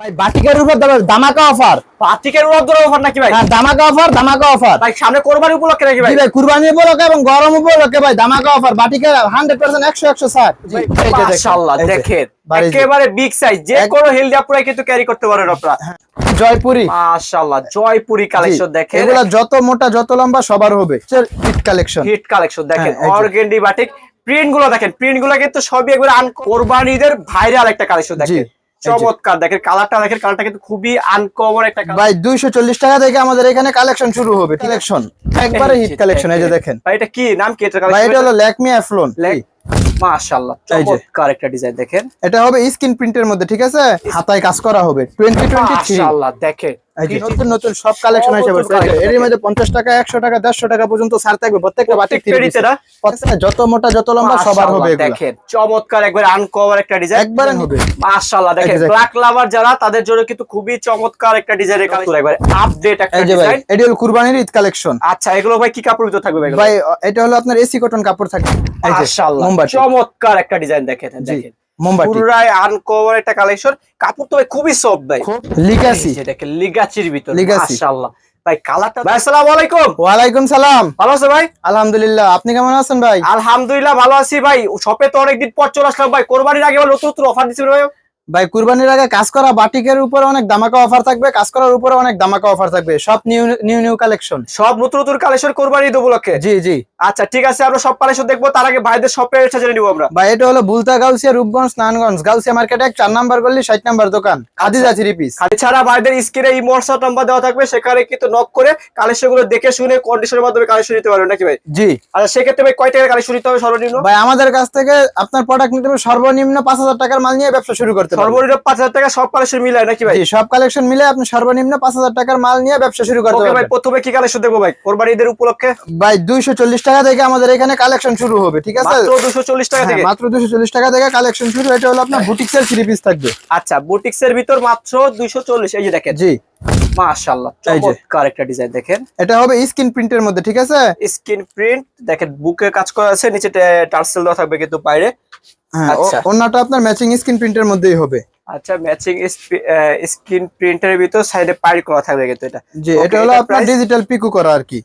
ভাই বাটিকের উপর দাম- দামাকা অফার পাতিকের উড়াদুর অফার নাকি ভাই? হ্যাঁ দামাকা অফার দামাকা অফার ভাই সামনে কোরবানি উপলক্ষে নাকি ভাই? জি ভাই কুরবানি উপলক্ষে এবং গরম উপলক্ষে ভাই দামাকা অফার বাটিকের হান্ড্রেড পার্সেন্ট একশো একশো স্যার মাশাআল্লাহ দেখেন। একেবারে বিগ সাইজ যে কোনো হেলদি আপুরাই কিন্তু ক্যারি করতে পারেন আপনারা। জয়পুরি। মাশাআল্লাহ জয়পুরি কালেকশন দেখেন। এগুলা যত মোটা যত লম্বা সবার হবে। হিট কালেকশন হিট কালেকশন দেখেন হ্যাঁ, অর্গেন্ডি বাটিক প্রিন্টগুলো দেখেন প্রিন্টগুলো কিন্তু সবই একবার আন কোরবানিদের ভাইরাল একটা কালেকশন দেখেন। চমৎকার। দেখেন কালারটা দেখেন কালারটা কিন্তু খুবই আনকমন একটা ভাই দুইশো চল্লিশ টাকা থেকে আমাদের এখানে কালেকশন শুরু হবে কালেকশন একবারে হিট কালেকশন এই যে দেখেন। ভাই এটা কি? নাম কি এটা ভাই এটা কালেকশন হলো ল্যাকমি অ্যাফলন মাশাআল্লাহ। চমৎকার একটা ডিজাইন দেখেন। এটা হবে স্ক্রিন প্রিন্টের মধ্যে ঠিক আছে? হাতায় কাজ করা হবে টোয়েন্টি মাশাআল্লাহ দেখেন। নতুন নতুন সব কালেকশন এসে পড়ছে। এই যে collection এর মধ্যে পঞ্চাশ টাকা একশো টাকা দেড়শো টাকা পর্যন্ত ছাড় থাকবে। প্রত্যেকটা বাটিক প্রত্যেকটা যত মোটা যত লম্বা সবার হবে দেখেন চমৎকার একবার আনকভার একটা ডিজাইন একবারে হবে। মাশাআল্লাহ দেখেন ব্ল্যাক লাভার যারা তাদের জন্য কিন্তু খুবই চমৎকার একটা ডিজাইনের কালেকশন একবার আপডেট একটা এই যে ভাই ডিজাইন এটি হলো কুরবানির ঈদ কালেকশন আচ্ছা এগুলো ভাই কি কাপড় ভিতর থাকবে ভাই ভাই এটা হলো আপনার এসি কটন কাপড় থাকবে। এই মাশাআল্লাহ চমৎকার একটা ডিজাইন দেখেন। পুরাই আনকভার একটা কালেকশন কাপড় তো ভাই খুবই সফট ভাই। খুব লিগাসি যেটাকে লিগাচির ভিতর Legacy। মাশাআল্লাহ। ভাই কালারটা ভাই আসসালামু আলাইকুম। ওয়ালাইকুম সালাম। ভালো আছো ভাই? আলহামদুলিল্লাহ। আপনি কেমন আছেন ভাই? আলহামদুলিল্লাহ ভালো আছি ভাই। শপে তো অনেকদিন পর চলে আসলাম ভাই। কোরবানির আগে নতুন নতুন অফার দিচ্ছি ভাই। ভাই কুরবানির আগে কাজ করা বাটিকের উপরে অনেক দামাকা অফার থাকবে কাজ করার উপরে অনেক দামাকা অফার থাকবে। সব নিউ নিউ নিউ কালেকশন সব নতুন নতুন কালেকশন কোরবানি ঈদ উপলক্ষে? জি জি। আচ্ছা ঠিক আছে আমরা সব কালেকশন দেখব তার আগে ভাইদের শপে এসে জেনে নিবো আমরা। ভাই এটা হলো বুলতা গাউসিয়া রূপগঞ্জ নানগঞ্জ গাউসিয়া মার্কেট এক চার নাম্বার গলি ষাট নাম্বার দোকান খাদিজা থ্রি পিস। এছাড়া ভাইদের স্ক্রিনে এই হোয়াটসঅ্যাপ নাম্বার দেওয়া থাকবে সেখানে কিন্তু নক করে কালেকশনগুলো দেখে শুনে কন্ডিশনের মাধ্যমে কালেকশন নিতে পারবেন নাকি ভাই? জি। আচ্ছা সেক্ষেত্রে ভাই কয় টাকার কালেকশন নিতে হবে সর্বনিম্ন? ভাই আমাদের কাছ থেকে আপনার প্রোডাক্ট নিতে হবে সর্বনিম্ন পাঁচ হাজার টাকার মাল নিয়ে ব্যবসা শুরু করতে সর্বনিম্ন পাঁচ হাজার টাকা সব কালেকশন মিলায় নাকি ভাই? জি সব কালেকশন মিলে আপনি সর্বনিম্ন পাঁচ হাজার টাকার মাল নিয়ে ব্যবসা শুরু করতে ভাই প্রথমে কি কালেকশন দেখব ভাই? কোরবানি ঈদের উপলক্ষে? ভাই দুইশো চল্লিশ টাকা থেকে আমাদের এখানে কালেকশন শুরু হবে ঠিক আছে? মাত্র দুশো চল্লিশ টাকা হ্যাঁ, থেকে? মাত্র দুশো চল্লিশ টাকা থেকে কালেকশন শুরু এটা হলো আপনার বুটিক্সের থ্রি পিস থাকবে। আচ্ছা বুটিক্স এর ভিতর মাত্র দুইশো চল্লিশ এই যে দেখেন। জি। মাশাআল্লাহ। চমৎকার একটা ডিজাইন দেখেন। এটা হবে স্ক্রিন প্রিন্টের মধ্যে ঠিক আছে? স্ক্রিন প্রিন্ট দেখেন বুকে কাজ করা আছে নিচে টার্সেল দেওয়া থাকবে কিন্তু বাইরে। হ্যাঁ আচ্ছা। আপনার ম্যাচিং স্ক্রিন প্রিন্টের মধ্যেই হবে। আচ্ছা ম্যাচিং স্ক্রিন প্রিন্টের ভিতর সাইডে করা থাকবে কিন্তু এটা। জি এটা হলো আপনার ডিজিটাল পিকু করা আর কি।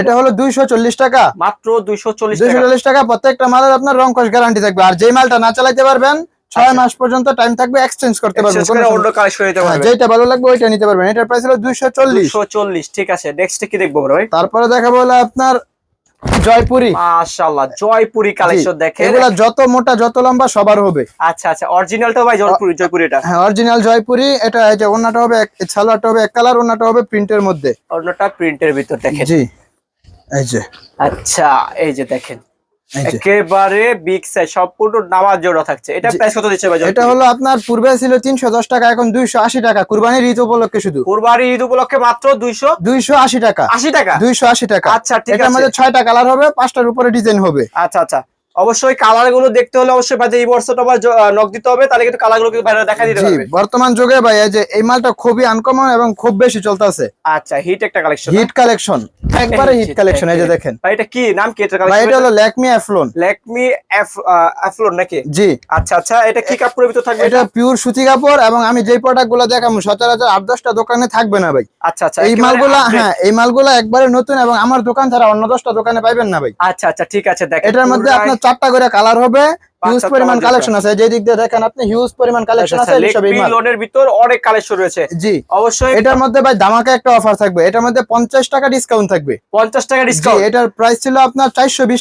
এটা হলো দুইশো চল্লিশ টাকা। মাত্র দুইশো চল্লিশ চল্লিশ টাকা প্রত্যেকটা মালের আপনার রং গ্যারান্টি থাকবে। আর যেই মালটা না চালাইতে পারবেন ছয় আচ্ছা। মাস পর্যন্ত টাইম থাকবে এক্সচেঞ্জ করতে পারবেন। অন্য কালেকশন নিতে হ্যাঁ, যেটা ভালো লাগবে ওইটা নিতে পারবেন। এটার প্রাইস হলো দুইশো চল্লিশ। দুশো চল্লিশ ঠিক আছে। নেক্সট কি দেখব ভাই? তারপরে দেখাবো হলো আপনার জয়পুরি। মাশাআল্লাহ জয়পুরি কালেকশন দেখেন। এগুলা যত মোটা যত লম্বা সবার হবে। আচ্ছা আচ্ছা অরিজিনালটা ভাই জয়পুরি জয়পুরি এটা? হ্যাঁ অরিজিনাল জয়পুরি এটা এই যে হবে এক- হবে এক কালার হবে প্রিন্টের মধ্যে। অন্যটা প্রিন্টের ভিতর দেখেন। জি এই যে। আচ্ছা এই যে দেখেন। একেবারে বিগ সাইজ সম্পূর্ণ নামাজ জোড়া থাকছে। এটা। প্রাইস কত দিচ্ছে ভাই এটা হলো আপনার পূর্বে ছিল তিনশো দশ টাকা এখন দুইশো আশি টাকা। কুরবানির ঈদ উপলক্ষে শুধু। কুরবানি ঈদ উপলক্ষে মাত্র দুইশো দুইশো আশি টাকা। আশি টাকা? দুইশো আশি টাকা। আচ্ছা ঠিক এটার আছে। মধ্যে ছয়টা কালার হবে পাঁচটার উপরে ডিজাইন হবে। আচ্ছা আচ্ছা। অবশ্যই কালারগুলো দেখতে হলে অবশ্যই ভাই এই বর্ষটা আবার নক দিতে হবে তাহলে কিন্তু কালারগুলো বাইরে দেখা দিতে পারবে। বর্তমান যুগে ভাই এই যে এই মালটা খুবই আনকমন এবং খুব বেশি চলতেছে। আচ্ছা হিট একটা কালেকশন হিট কালেকশন একবারে হিট কালেকশন এই যে দেখেন। ভাই এটা কি? নাম কি এটা ভাই এটা কালেকশন হলো ল্যাকমি অ্যাফলোন ল্যাকমি অ্যাফলোন নাকি? জি। আচ্ছা আচ্ছা এটা কি কাপড়ের ভিতর থাকবে? এটা পিওর সুতি কাপড় এবং আমি যেই প্রোডাক্টগুলো দেখাবো সচরাচর আট দশটা দোকানে থাকবে না ভাই। আচ্ছা আচ্ছা এই মালগুলা হ্যাঁ এই মালগুলা একবারে নতুন এবং আমার দোকান ছাড়া অন্য দশটা দোকানে পাইবেন না ভাই। আচ্ছা আচ্ছা ঠিক আছে দেখেন। এটার মধ্যে আপনার চারটা করে কালার হবে। হিউজ পরিমাণ কালেকশন আছে। যে দিক দিয়ে দেখেন আপনি হিউজ পরিমাণ কালেকশন আচ্ছা, আছে আচ্ছা, মাল। লোনের ভিতর অনেক কালেকশন রয়েছে। জি। অবশ্যই এটার মধ্যে ভাই ধামাকা একটা অফার থাকবে। এটার মধ্যে পঞ্চাশ টাকা ডিসকাউন্ট থাকবে। পঞ্চাশ টাকা ডিসকাউন্ট এটার প্রাইস ছিল আপনার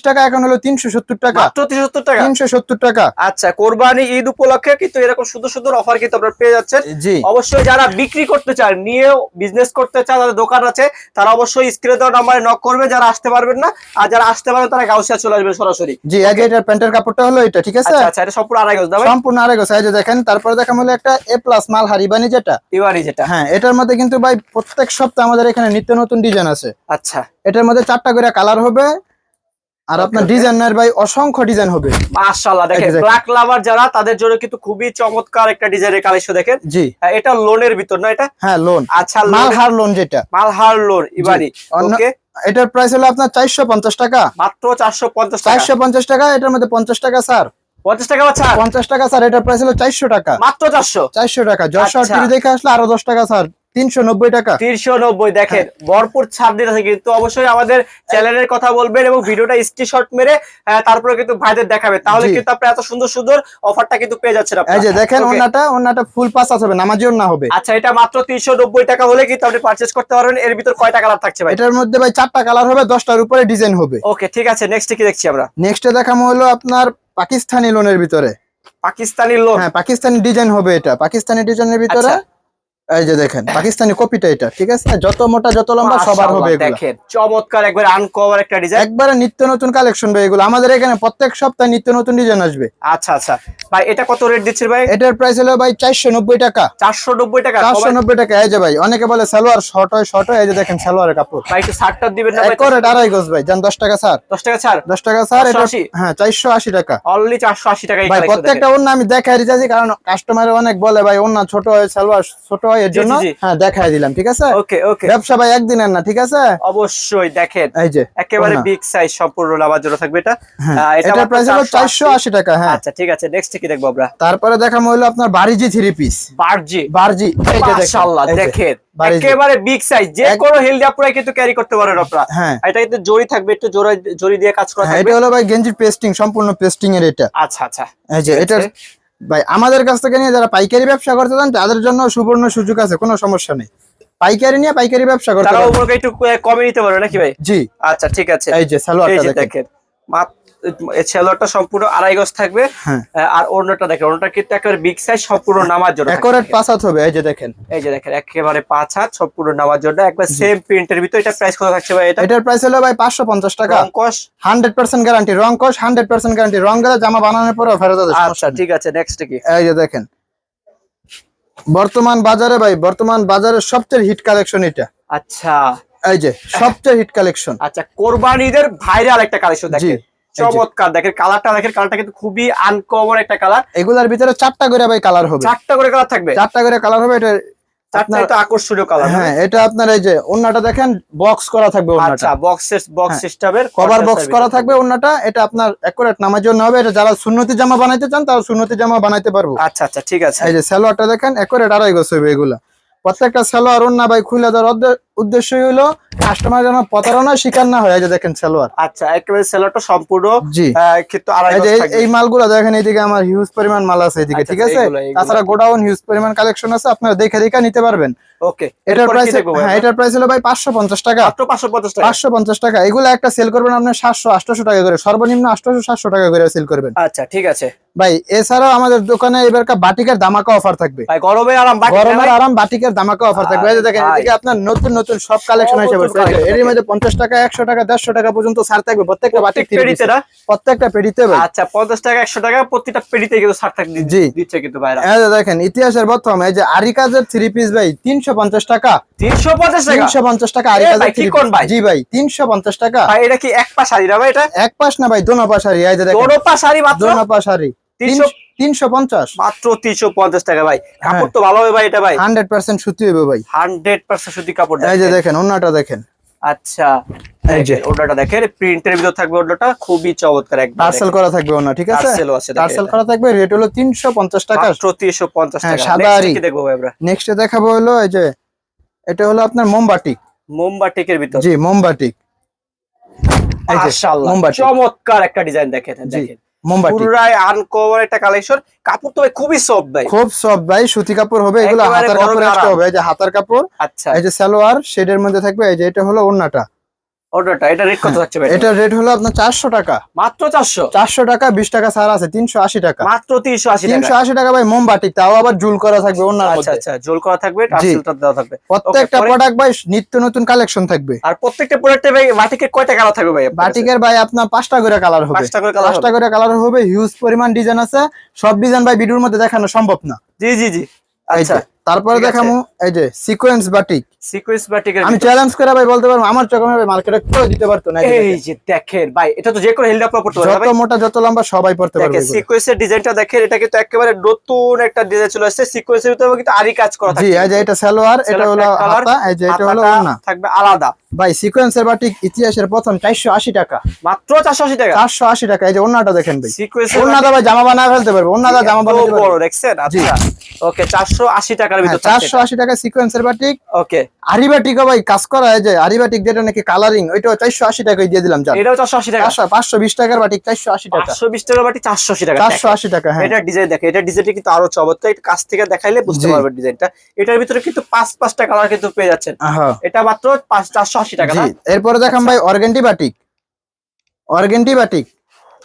টাকা এখন হলো তিনশো সত্তর টাকা। মাত্র তিনশো টাকা? আচ্ছা কোরবানি ঈদ উপলক্ষে কিন্তু এরকম সুন্দর সুন্দর অফার কিন্তু আপনারা পেয়ে যাচ্ছেন। জি। অবশ্যই যারা বিক্রি করতে চান নিয়েও বিজনেস করতে চান যাদের দোকান আছে তারা অবশ্যই স্ক্রিনে দেওয়া নাম্বারে নক করবে যারা আসতে পারবেন না আর যারা আসতে পারবেন তারা গাউসিয়া চলে আসবেন সরাসরি। জি যে এটার প্যান্টের কাপড়টা হলো এটা ঠিক আছে? আচ্ছা আচ্ছা এটা সম্পূর্ণ আড়াই গজ দাম সম্পূর্ণ আরেক সাইজে দেখেন তারপরে দেখাম হলো একটা এ প্লাস মাল হারিবানি যেটা। ইওয়ারি যেটা। হ্যাঁ এটার মধ্যে কিন্তু ভাই প্রত্যেক সপ্তাহে আমাদের এখানে নিত্য নতুন ডিজাইন আছে। আচ্ছা। এটার মধ্যে চারটা করে কালার হবে আর আপনার. ডিজাইনের ভাই অসংখ্য ডিজাইন হবে। মাশাআল্লাহ দেখেন ব্ল্যাক লাভার যারা তাদের জন্য কিন্তু খুবই চমৎকার একটা ডিজাইনের কালেকশন দেখেন। জি। হ্যাঁ, এটা লোনের ভিতর না এটা? হ্যাঁ লোন আচ্ছা মালহার লোন যেটা। মালহার লোন ইবারি ওকে এটার প্রাইস হলো আপনার চারশো পঞ্চাশ টাকা। মাত্র চারশো পঞ্চাশ টাকা। চারশো পঞ্চাশ টাকা এটার মধ্যে পঞ্চাশ টাকা স্যার পঞ্চাশ টাকা বাচ্চা পঞ্চাশ টাকা স্যার এটার প্রাইস হলো চারশো টাকা। মাত্র চারশো? চারশো টাকা। যশোর আচ্ছা। টিভি দেখে আসলে আরও দশ টাকা স্যার তিনশো নব্বই টাকা। তিনশো নব্বই দেখেন ভরপুর ছাড় দিতেছে কিন্তু অবশ্যই আমাদের চ্যানেলের কথা বলবেন এবং ভিডিওটা স্ক্রিনশট মেরে তারপরে কিন্তু ভাইদের দেখাবে। তাহলে কিন্তু আপনি এত সুন্দর সুন্দর অফারটা কিন্তু পেয়ে যাচ্ছেন আপনারা। এই যে দেখেন Okay. ওনাটা ওনাটা ফুল পাস নামাজিও না হবে। আচ্ছা এটা মাত্র তিনশো নব্বই টাকা হলে কিন্তু আপনি পারচেস করতে পারবেন। এর ভিতর কয়টা কালার থাকছে ভাই? এটার মধ্যে ভাই চারটা কালার হবে দশটার উপরে ডিজাইন হবে। ওকে ঠিক আছে নেক্সট কি দেখছি আমরা? নেক্সটে দেখামো হলো আপনার পাকিস্তানি লোনের ভিতরে। পাকিস্তানি লোন হ্যাঁ পাকিস্তানি ডিজাইন হবে এটা। পাকিস্তানি ডিজাইনের ভিতরে আচ্ছা। এই যে দেখেন পাকিস্তানি কপিটা এটা ঠিক আছে? যত মোটা যত লম্বা সবার হবে দেখেন চমৎকার একবার আনকভার একটা ডিজাইন একবারে নিত্য নতুন কালেকশন ভাই এগুলো। আমাদের এখানে প্রত্যেক সপ্তাহে নিত্য নতুন ডিজাইন আসবে। আচ্ছা আচ্ছা। ভাই এটা কত রেট দিচ্ছেন ভাই? এটার প্রাইস হলো ভাই চারশো নব্বই টাকা। চারশো নব্বই টাকা। চারশো সবাই- নব্বই টাকা। এই যে ভাই অনেকে বলে সালোয়ার শর্ট হয় শর্ট হয়। এই যে দেখেন সালোয়ারের কাপড়। ভাই একটু ষাটটা দিবেন না ভাই? এক আড়াই গজ ভাই। যান দশ টাকা স্যার দশ টাকা ছাড়? দশ টাকা স্যার এটা 480 হ্যাঁ চারশো আশি টাকা। অনলি চারশো আশি টাকা ভাই প্রত্যেকটা অন্য আমি দেখাই দিতেছি কারণ কাস্টমার অনেক বলে ভাই অন্য ছোট হয় সালোয়ার ছোট হয় এর জন্য। হ্যাঁ দেখাই দিলাম ঠিক আছে? ওকে ওকে। ব্যবসা ভাই একদিনের না ঠিক আছে? অবশ্যই দেখেন। এই যে একেবারে। বিগ সাইজ সম্পূর্ণ লাভার জন্য থাকবে এটা। হ্যাঁ, এটা প্রাইস হলো 480 টাকা হ্যাঁ। আচ্ছা ঠিক আছে নেক্সট কি দেখব আমরা? তারপরে দেখাম হইল আপনার বারিজি থ্রি পিস বার্জি। বারজি এই যে দেখেন, মাশাআল্লাহ দেখেন। একেবারে বিগ সাইজ যে কোনো হেলদি আপুরাই কিন্তু ক্যারি করতে পারেন আপনারা। হ্যাঁ। এটা কিন্তু জড়ি থাকবে একটু জোড়া জড়ি দিয়ে কাজ করা হ্যাঁ থাকবে। এটা হলো ভাই গেঞ্জির পেস্টিং সম্পূর্ণ পেস্টিং এর এটা। আচ্ছা আচ্ছা। এই যে এটা ভাই আমাদের কাছ থেকে নিয়ে যারা পাইকারি ব্যবসা করতে চান তাদের জন্য সুবর্ণ সুযোগ আছে কোনো সমস্যা নেই। পাইকারি নিয়ে পাইকারি ব্যবসা করতে পারবেন। একটু কমে নিতে পারবে নাকি ভাই? জি। আচ্ছা ঠিক আছে। এই যে সালোয়ারটা দেখেন। মাত্র এই সম্পূর্ণ আড়াই গজ থাকবে। হ্যাঁ। আর অন্যটা দেখেন অন্যটা কিন্তু একেবারে বিগ সাইজ সম্পূর্ণ নামার জন্য। একুরেট পাস হবে এই যে দেখেন। এই যে দেখেন একেবারে পাঁচ হাত সম্পূর্ণ নামার জন্য একবার সেম প্রিন্টের ভিতর এটা প্রাইস কত থাকছে ভাই এটা? এটার প্রাইস হলো ভাই পাঁচশো পঞ্চাশ টাকা। রংকশ হান্ড্রেড পার্সেন্ট গ্যারান্টি রং কস হান্ড্রেড পার্সেন্ট গ্যারান্টি রং গেলে জামা বানানোর পরে ফেরত হবে আচ্ছা ঠিক আছে নেক্সট কি? এই যে দেখেন। বর্তমান বাজারে ভাই বর্তমান বাজারের সবচেয়ে হিট কালেকশন এটা। আচ্ছা। এই যে সবচেয়ে হিট কালেকশন আচ্ছা কোরবানিদের ভাইরাল একটা কালেকশন দেখেন। চমৎকার। দেখেন কালারটা দেখেন কালারটা কিন্তু খুবই আনকমন একটা কালার এগুলার ভিতরে চারটা করে ভাই কালার হবে। চারটা করে কালার থাকবে? চারটা করে কালার হবে এটা আকর্ষণীয় কালার হ্যাঁ এটা আপনার এই যে ওন্নাটা দেখেন বক্স করা থাকবে আচ্ছা বক্স। সিস্টেমের কভার বক্স করা থাকবে ওন্নাটা এটা আপনার একুরেট নামার জন্য হবে। এটা যারা সুন্নতি জামা বানাইতে চান তারা সুন্নতি জামা বানাইতে পারব। আচ্ছা আচ্ছা ঠিক আছে। এই যে সালোয়ারটা দেখেন একুরেট আড়াই গোছ হবে এগুলা। প্রত্যেকটা সালোয়ার ওন্না ভাই খুলে দেওয়ার উদ্দেশ্যই হলো কাস্টমার যেন প্রতারণার শিকার না হয় যে দেখেন সালোয়ার। আচ্ছা একেবারে সেলারটা সম্পূর্ণ জি। কিন্তু এই মালগুলো দেখেন এইদিকে আমার হিউজ পরিমাণ মাল আছে এইদিকে আচ্ছা, ঠিক আছে। তাছাড়া গোডাউন হিউজ পরিমাণ কালেকশন আছে আপনারা দেখে দেখে নিতে পারবেন। ওকে এটার প্রাইস হ্যাঁ এটার প্রাইস হলো ভাই পাঁচশো পঞ্চাশ টাকা। মাত্র পাঁচশো পঞ্চাশ টাকা? পাঁচশো পঞ্চাশ টাকা। এগুলো একটা সেল করবেন আপনার সাতশো আটশো টাকা করে। সর্বনিম্ন টাকা করে সেল করবেন। আচ্ছা ঠিক আছে। ভাই এছাড়াও আমাদের দোকানে এবারকার বাটিকের অফার থাকবে। ভাই গরমের আরাম বাটিকের অফার থাকবে। দেখেন। এদিকে আপনার নতুন নতুন সব কালেকশন এর দেখেন। মধ্যে পঞ্চাশ টাকা একশো টাকা দেড়শো টাকা পর্যন্ত ছাড় থাকবে। প্রত্যেকটা বাটিক পেডিতে না প্রত্যেকটা পেডিতে ভাই। আচ্ছা পঞ্চাশ টাকা একশো টাকা প্রতিটা পেডিতে কিন্তু টাকা দি- জি। দিচ্ছে কিন্তু ভাইরা। এই দেখেন ইতিহাসের প্রথম এই যে আরিকাজের থ্রি পিস ভাই তিনশো পঞ্চাশ টাকা। তিনশো পঞ্চাশ টাকা? তিনশো পঞ্চাশ টাকা এ আরিকাজের ভাই, কি কোন ভাই? জি ভাই তিনশো পঞ্চাশ টাকা। ভাই এটা কি এক পা শাড়ি না ভাই এটা? এক পাশ না ভাই দোনো পাশ হারি এই যে দেখেন। দোনো মাত্র? পাশ তিনশো- তিনশো পঞ্চাশ। মাত্র তিনশো পঞ্চাশ টাকা ভাই। হ্যাঁ। কাপড় তো ভালো হবে ভাই এটা ভাই। হান্ড্রেড পার্সেন্ট সুতি হবে ভাই। হান্ড্রেড পার্সেন্ট সুতি কাপড় এই যে দেখেন। অন্যটা দেখেন। আচ্ছা। এই যে। ওটাটা দেখেন প্রিন্টের ভিতর থাকবে ওটাটা খুবই চমৎকার একদম পার্সেল করা থাকবে অন্য ঠিক আছে? পার্সেলও আছে পার্সেল করা থাকবে রেট হলো তিনশো পঞ্চাশ টাকা। মাত্র হ্যাঁ, টাকা। সাদা আরি। দেখব ভাই আমরা? নেক্সট দেখাবো হলো এই যে এটা হলো আপনার মোমবাটি মোমবাটিকের ভিতর। জি মোমবাটিক মাশাআল্লাহ চমৎকার একটা ডিজাইন দেখেন দেখেন। পুরাই আনকভার একটা কালেকশন কাপড় তো ভাই খুবই সফট ভাই। খুব সফট ভাই সুতি কাপড় হবে এগুলো হাতার কাপড় হবে। এই যে হাতার কাপড় আচ্ছা। এই যে সালোয়ার শেডের মধ্যে থাকবে এই যে এটা হলো ওন্নাটা অর্ডারটা এটা রেট কত যাচ্ছে ভাই? এটা রেট হলো আপনার চারশো টাকা। মাত্র টাকা বিশ টাকা ছাড় আছে তিনশো আশি টাকা। মাত্র টাকা। ভাই তাও আবার জুল করা থাকবে ওনার আচ্ছা মধ্যে। আচ্ছা জোল করা থাকবে টার্সেলটা দেওয়া থাকবে। প্রত্যেকটা প্রোডাক্ট ভাই নিত্য নতুন কালেকশন থাকবে। আর প্রত্যেকটা প্রোডাক্টে ভাই বাটিকের কয়টা কালার থাকবে ভাই বাটিকের ভাই আপনার পাঁচটা করে কালার হবে। পাঁচটা করে কালার পাঁচটা করে কালার হবে হিউজ পরিমাণ ডিজাইন আছে। সব ডিজাইন ভাই ভিডিওর মধ্যে দেখানো সম্ভব না। জি জি জি। আচ্ছা। তারপরে দেখামু এই যে সিকোয়েন্স বাটিক সিকোয়েন্স বাটিকের আমি চ্যালেঞ্জ করে ভাই বলতে পারব আমার চোখে ভাই মার্কেটে কেউ দিতে পারতো না এই যে দেখেন। ভাই এটা তো যে কোনো হেলদি পড়তে পারবে যত মোটা যত লম্বা সবাই পড়তে পারবে দেখেন সিকোয়েন্সের ডিজাইনটা দেখেন এটা কিন্তু একেবারে নতুন একটা ডিজাইন চলে আসছে। সিকোয়েন্সের ভিতরে কিন্তু আরই কাজ করা থাকে জি এই যে এটা সালোয়ার এটা হলো আলাদা হাতা এই যে এটা হলো না থাকবে আলাদা। ভাই সিকোয়েন্সের বাটিক ইতিহাসের প্রথম চারশো আশি টাকা মাত্র চারশো আশি টাকা চারশো আশি টাকা এই যে অন্যটা দেখেন ভাই অন্যটা ভাই জামা বানায় ফেলতে পারবে অন্যটা জামা বানাতে বড় পারবে দেখছেন আচ্ছা ওকে চারশো আশি টাকার হ্যাঁ, ভিতর চারশো আশি টাকা সিকোয়েন্সের বাটিক ওকে আরিবাটিকও ভাই কাজ করা হয় যে আরিবাটিক যেটা নাকি কালারিং ওইটাও চারশো আশি টাকায় দিয়ে দিলাম জান এটাও চারশো আশি টাকা পাঁচশো বিশ টাকার বাটিক চারশো আশি টাকা পাঁচশো বিশ টাকার চারশো আশি টাকা চারশো আশি টাকা হ্যাঁ এটা ডিজাইন দেখে এটা ডিজাইনটা কিন্তু আরও চমৎকার একটু কাছ থেকে দেখাইলে বুঝতে জি। পারবেন ডিজাইনটা এটার ভিতরে কিন্তু পাঁচ পাঁচটা কালার কিন্তু পেয়ে যাচ্ছেন হ্যাঁ এটা মাত্র পাঁচ চারশো আশি টাকা এরপরে দেখাম ভাই organdy batik organdy batik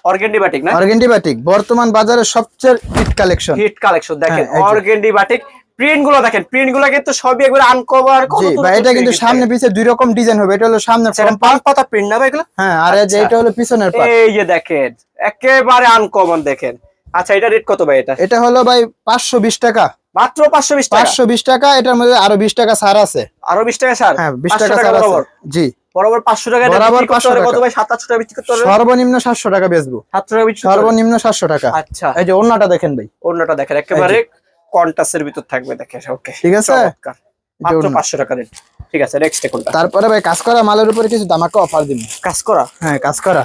organdy batik না? বাটিক বর্তমান বাজারে সবচেয়ে হিট কালেকশন হিট কালেকশন দেখেন হ্যাঁ, অর্গেন্ডি বাটিক প্রিন্টগুলো দেখেন প্রিন্টগুলো কিন্তু সবই একবার আনকভার ভাই এটা কিন্তু সামনে পিছে দুই রকম ডিজাইন হবে এটা হলো সামনে front পাঁচ পাতা প্রিন্ট না ভাই এগুলো? হ্যাঁ আর এই যে আচ্ছা। এটা হলো পিছনের এই যে দেখেন একেবারে আনকমন দেখেন। আচ্ছা এটা রেট কত ভাই এটা? এটা হলো ভাই পাঁচশো বিশ টাকা। মাত্র পাঁচশো বিশ টাকা? পাঁচশো বিশ টাকা এটার মধ্যে আরও বিশ টাকা ছাড় আছে। আরও বিশ টাকা স্যার হ্যাঁ বিশ টাকা টাকা ছাড় আছে। জি। বরাবর পাঁচশো টাকা এটা বরাবর 500 পারবে কত ভাই? সাত আটশো টাকা বিক্রি করতে পারবে? সর্বনিম্ন সাতশো টাকা বেচবো। সাতশো টাকা বিক্রি সর্বনিম্ন সাতশো টাকা। আচ্ছা। এই যে অন্যটা দেখেন ভাই। অন্যটা দেখেন একেবারে কন্টাসের ভিতর থাকবে দেখেন ওকে। ঠিক আছে? মাত্র অন্য। পাঁচশো টাকা রেট ঠিক আছে নেক্সট কোনটা? তারপরে ভাই কাজ করা মালের উপরে কিছু দামাকা অফার দিব কাজ করা? হ্যাঁ কাজ করা।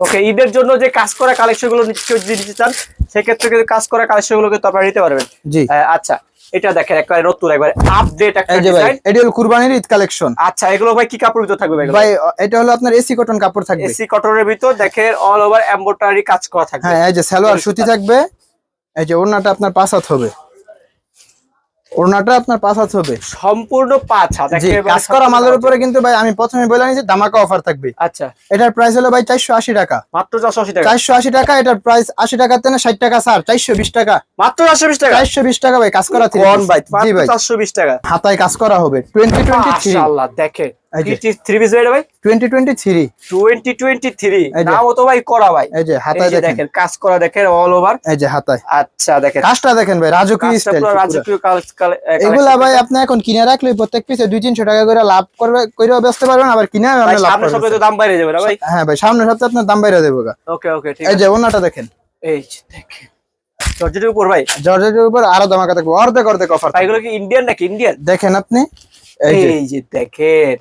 ওকে ঈদের জন্য যে কাজ করা কালেকশনগুলো যদি নিতে চান সেক্ষেত্রে কিন্তু কাজ করা কালেকশনগুলো কিন্তু আপনারা নিতে পারবেন। জি। আচ্ছা এটা দেখেন একবার নতুন একবার আপডেট একটা ডিজাইন এটা হলো কুরবানির ঈদ কালেকশন আচ্ছা এগুলো ভাই কি কাপড় ভিতর থাকবে ভাই ভাই এটা হলো আপনার এসি কটন কাপড় থাকবে। এসি কটনের ভিতর দেখেন অল ওভার এমব্রয়ডারি কাজ করা থাকবে। হ্যাঁ এই যে সালোয়ার সুতি থাকবে এই যে ওড়নাটা আপনার পাঁচ হাত হবে। ওড়নাটা আপনার পাঁচ হাত হবে। সম্পূর্ণ পাঁচ হাত কাজ করা সম্পূর্ণ মালের উপরে কিন্তু ভাই আমি প্রথমে বলে নিয়েছি দামাকা অফার থাকবে। আচ্ছা। এটার প্রাইস হলো ভাই চারশো আশি টাকা। মাত্র চারশো আশি টাকা? চারশো আশি টাকা এটার প্রাইস আশি টাকা তেনে ষাট টাকা স্যার চারশো বিশ টাকা। মাত্র চারশো বিশ টাকা? চারশো বিশ টাকা ভাই কাজ করা ভাই? চারশো বিশ টাকা। হাতায় কাজ করা হবে। Twenty twenty three. Three piece ভাই ভাই twenty twenty three twenty twenty three নামও তো ভাই করা ভাই। এই যে হাতায় দেখেন। কাজ করা দেখেন অল ওভার এই যে হাতায়। আচ্ছা দেখেন। কাজটা দেখেন ভাই রাজকীয় স্টাইল রাজকীয় এগুলা ভাই আপনি এখন কিনে রাখলে প্রত্যেক পিসে দুই তিনশো টাকা করে লাভ করবে কইরেও বেচতে পারবেন আবার কিনে আপনি লাভ সামনের সপ্তাহে দাম বাইরে যাবে না ভাই? হ্যাঁ ভাই সপ্তাহে আপনার দাম বাইরে দেবো। ওকে ওকে ঠিক এই যে ওনাটা দেখেন। এই যে দেখেন। জর্জেটের উপর ভাই? জর্জেটের উপর আরও দামাকা থাকবে অর্ধেক অর্ধেক অফার ভাই এগুলো কি ইন্ডিয়ান নাকি ইন্ডিয়ান দেখেন আপনি এই যে দেখেন।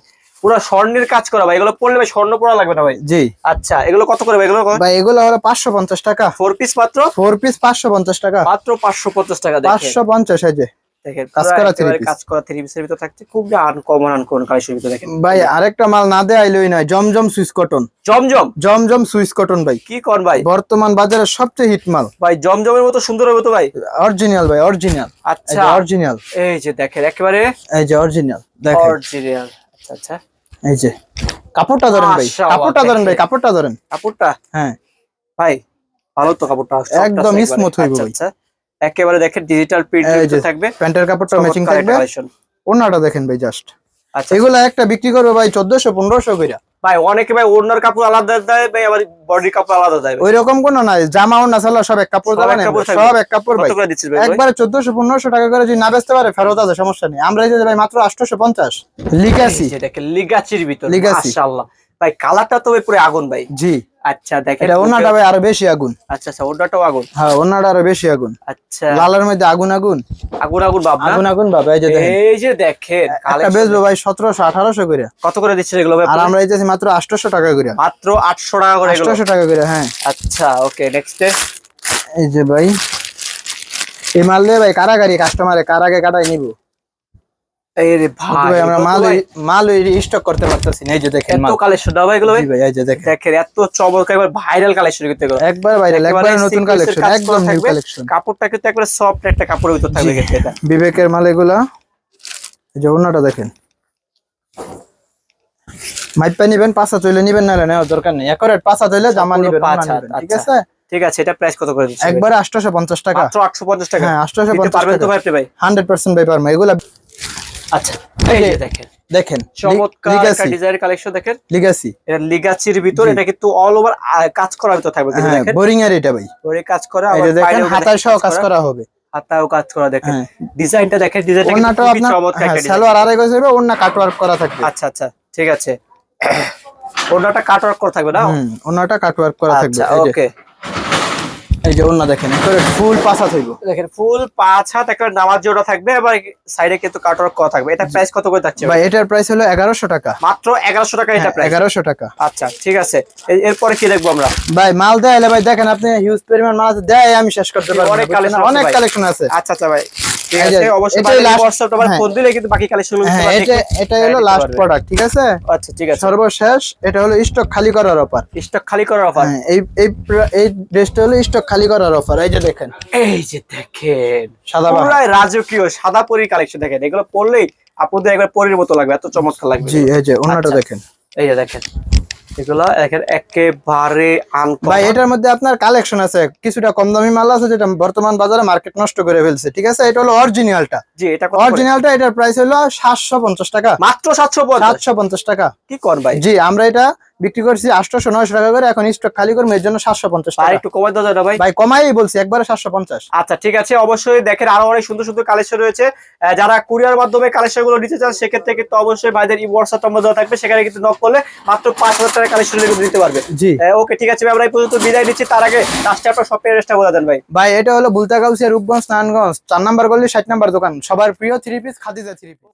পুরো স্বর্ণের কাজ করা ভাই এগুলো পড়লে ভাই স্বর্ণ পড়া লাগবে না ভাই। জি। আচ্ছা এগুলো কত করে ভাই এগুলো ভাই এগুলো হলো পাঁচশো পঞ্চাশ টাকা। ফোর পিস মাত্র? ফোর পিস পাঁচশো পঞ্চাশ টাকা। মাত্র পাঁচশো পঞ্চাশ টাকা দেখেন। পাঁচশো পঞ্চাশ এই যে। দেখেন কাজ করা three piece। কাজ করা থ্রি পিসের ভিতর থাকছে খুব আনকমন আনকমন কালেকশন ভিতর দেখেন। ভাই আরেকটা মাল না দেয় আইলই নয় Zamzam Swiss cotton Zamzam? Zamzam Swiss cotton ভাই। কি কর ভাই? বর্তমান বাজারে সবচেয়ে হিট মাল। ভাই জমজমের মতো সুন্দর হবে তো ভাই? অরিজিনাল ভাই অরিজিনাল আচ্ছা। অরিজিনাল এই যে দেখেন একেবারে এই যে অরিজিনাল দেখেন। অরিজিনাল আচ্ছা আচ্ছা। এই যে কাপড়টা ধরেন ভাই কাপড়টা ধরেন ভাই কাপড়টা ধরেন। কাপড়টা? হ্যাঁ। ভাই ভালো তো কাপড়টা একদম স্মুথ smooth আচ্ছা, ভাই। আচ্ছা। একেবারে দেখেন ডিজিটাল প্রিন্ট থাকবে। প্যান্টের কাপড়টা ম্যাচিং থাকবে। একটা ওনাটা দেখেন ভাই জাস্ট আচ্ছা। এগুলা একটা বিক্রি করবে ভাই চোদ্দশো পনেরোশো কইরা। ভাই অনেকে ভাই ওড়নার কাপড় আলাদা দেয় ভাই আবার বডির কাপড় আলাদা দেয়। ওই রকম কোনো নাই জামা ওড়না সালা সব এক কাপড় সব দেবেন এক কাপড় থাকবে। সব এক কাপড় ভাই একবারে চোদ্দশো পনেরোশো টাকা করে যদি না বেচতে পারে ফেরত আছে সমস্যা নেই আমরা এই যে ভাই মাত্র আটশোশো পঞ্চাশ লিগাসি সেটাকে যে লিগাচির ভিতর। মাশাআল্লাহ ভাই কালারটা তো পুরো আগুন ভাই। জি। আচ্ছা দেখেন এটা ওনাটা ভাই আরও বেশি আগুন। আচ্ছা আচ্ছা আগুন। হ্যাঁ ওনাটা আরও বেশি আগুন। আচ্ছা। লালের মধ্যে আগুন আগুন। আগুন আগুন আগুন আগুন বাবা এই যে দেখেন। এই যে দেখেন একটা বেচবো ভাই করে। কত করে দিচ্ছেন এগুলো ভাই? আর আমরা এই যে মাত্র আটশোশো টাকা করে। মাত্র আটশো টাকা করে টাকা করে হ্যাঁ। আচ্ছা ওকে নেক্সট এই যে ভাই। এই মাল দিয়ে ভাই কারাগারি কাস্টমারে কারাগে কাটাই নিব এই রে কিন্তু ভাই ভাই আমরা মাল মাল স্টক করতে পারতেছি না এই যে দেখেন এত কালেকশন দাও ভাই এগুলো ভাই। এই যে দেখেন। দেখেন এত চমৎকার একবার ভাইরাল কালেকশন কিন্তু এগুলো একবার ভাইরাল একবার নতুন কালেকশন একদম নিউ কালেকশন কাপড়টা কিন্তু একবারে সফট একটা কাপড়ের ভিতর থাকবে কিন্তু এটা। বিবেকের মাল এগুলা। এই যে অন্যটা দেখেন। মাইপা নিবেন পাঁচা চলে নিবেন না দরকার নেই। একরেট পাঁচা চলে জামা নিবেন পাঁচ ওড়না ঠিক আচ্ছা। আছে? ঠিক আছে এটা প্রাইস কত করে দিচ্ছেন ভাই? একবারে আটশোশো পঞ্চাশ টাকা। মাত্র 850 টাকা। হ্যাঁ আটশোশো দিতে পঞ্চাশ পারবেন তো টাকা। ভাই ভাই? হান্ড্রেড পার্সেন্ট ভাই পারব। এগুলা আচ্ছা এই যে দেখেন। দেখেন চমৎকার ডিজাইনের কালেকশন দেখেন। লিগাসি এটা লিগাচির ভিতর এটা কিন্তু অল ওভার কাজ করার ভিতর থাকবে। হ্যাঁ দেখেন। বোরিং এর এটা ভাই। ওরে কাজ করা যে দেখেন হাতায় সহ কাজ করা। হবে। হাতাও কাজ করা দেখেন। হ্যাঁ। ডিজাইনটা দেখেন ডিজাইনটা কিন্তু খুবই চমৎকার হ্যাঁ, একটা ডিজাইন সালোয়ার আড়াই গজ হবে ওড়না কাটওয়ার্ক করা থাকবে। আচ্ছা আচ্ছা ঠিক আছে। ওড়নাটা কাট ওয়ার্ক করা থাকবে না? হুম ওড়নাটা কাটওয়ার্ক করা থাকবে আচ্ছা ওকে এই যে অন্য দেখেন করে ফুল পাসা থইব দেখেন ফুল পাঁচ হাত একটা নামাজ জোড়া থাকবে এবার সাইডে কিন্তু কাটওয়ার্ক করা থাকবে। এটা প্রাইস কত করে থাকছে ভাই এটার প্রাইস হলো এগারোশো টাকা। মাত্র এগারোশো টাকা এটা প্রাইস এগারোশো টাকা। আচ্ছা ঠিক আছে। এরপরে কি দেখব আমরা? ভাই মাল দেয় ভাই দেখেন আপনি হিউজ পরিমাণ মাল দেয় আমি শেষ করতে পারব অনেক কালেকশন আছে। আচ্ছা আচ্ছা ভাই। ঠিক আছে অবশ্যই হ্যাঁ। ফোন দিলে কিন্তু বাকি কালেকশন হ্যাঁ এটা এটা হলো লাস্ট প্রোডাক্ট ঠিক আছে? আচ্ছা ঠিক আছে। সর্বশেষ এটা হলো স্টক খালি করার অফার স্টক খালি করার অফার এই এই প্র- এই ড্রেসটা হলো স্টক খালি করার অফার এই যে দেখেন। এই যে দেখেন সাদা রাজকীয় সাদা পরি কালেকশন দেখেন। এগুলো পরলেই আপনাদের একবার পরির মতো লাগবে এত চমৎকার লাগবে। জি এই যে আচ্ছা। দেখেন। এই যে দেখেন। এগুলো একেবারে আনকমন ভাই এটার মধ্যে আপনার কালেকশন আছে কিছুটা কম দামি মাল আছে যেটা বর্তমান বাজারে মার্কেট নষ্ট করে ফেলছে ঠিক আছে? এটা হলো অরিজিনালটা জি এটা অরিজিনালটা এটার প্রাইস হলো সাতশো পঞ্চাশ টাকা। মাত্র সাতশো পঞ্চাশ? সাতশো পঞ্চাশ টাকা। কি কর ভাই? জি আমরা এটা বিক্রি করছি আটশোশো নয়শো টাকা করে এখন স্টক খালি করব এর জন্য সাতশো পঞ্চাশ আর টাকা। একটু কমাই দেওয়া ভাই। ভাই কমাই বলছি একবারে সাতশো পঞ্চাশ। আচ্ছা ঠিক আছে অবশ্যই দেখেন আরও অনেক সুন্দর সুন্দর কালেকশন রয়েছে। যারা কুরিয়ার মাধ্যমে কালেকশনগুলো নিতে চান সেক্ষেত্রে কিন্তু অবশ্যই ভাইদের হোয়াটসঅ্যাপ নম্বর দেওয়া থাকবে। সেখানে কিন্তু নক করলে মাত্র পাঁচ হাজার টাকা কালেকশন নিতে পারবে। জি। ওকে ঠিক আছে ভাই, আমরা এই পর্যন্ত বিদায় নিচ্ছি। তার আগে লাস্টে আপনার শপের এড্রেসটা বলে দেন ভাই। ভাই এটা হলো বুলতাগাউসিয়া রূপগঞ্জ স্নানগঞ্জ চার নাম্বার গলি ষাট নাম্বার দোকান। সবার প্রিয় three piece Khadija three piece